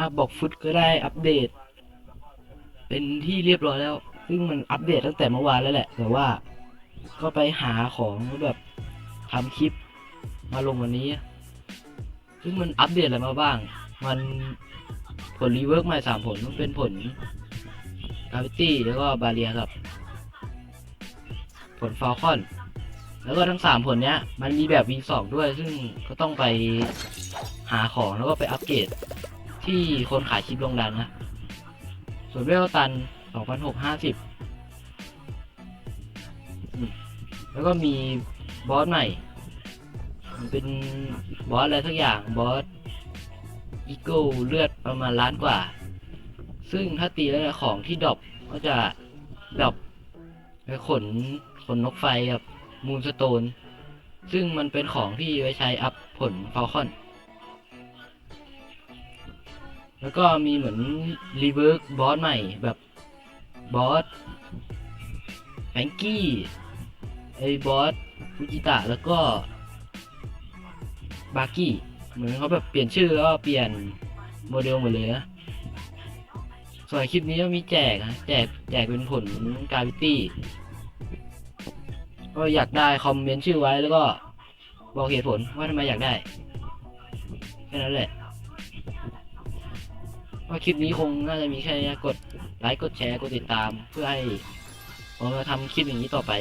อะบอกฟุตก็ได้อัปเดต เป็นที่เรียบร้อยแล้ว ซึ่งมันอัปเดตตั้งแต่เมื่อวานแล้วแหละ แต่ว่าก็ไปหาของแบบทำคลิปมาลงวันนี้ ซึ่งมันอัปเดตอะไรมาบ้าง มันผลรีเวิร์กใหม่สามผลมันเป็นผลกราวิตี้แล้วก็บาเรียครับ ผลฟ a ลคอน แล้วก็ทั้งสามผลเนี้ย มันมีแบบวีสองด้วย ซึ่งก็ต้องไปหาของแล้วก็ไปอัปเกรด ที่คนขายคลิปลงดันนะ ส่วนเวลตัน2,650อืมแล้วก็มีบอสใหม่มันเป็นบอสอะไรสักอย่างบอสอีโก้เลือดประมาณล้านกว่า ซึ่งถ้าตีแล้วเนี่ยของที่ดรอปก็จะดรอปไปขนขนนกไฟกับมูนสโตน ซึ่งมันเป็นของที่ไว้ใช้อัพผลฟ a ลคอน แล้วก็มีเหมือนรีเวิร์กบอสใหม่แบบบอสแฟงกี้ไอ้บอสฟูจิตะแล้วก็บาร์กี้เหมือนเขาแบบเปลี่ยนชื่อแล้วเปลี่ยนโมเดลหมดเลยนะส่วนคลิปนี้ก็มีแจกนะแจกแจกเป็นผลกาวิตี้ก็อยากได้คอมเมนต์ชื่อไว้แล้วก็บอกเหตุผลว่าทำไมอยากได้แค่นั้นแหละ ว่าคลิปนี้คงน่าจะมีแค่นี้กดไลค์กดแชร์กดติดตาม เพื่อให้ผมมาทำคลิปอย่างนี้ต่อไป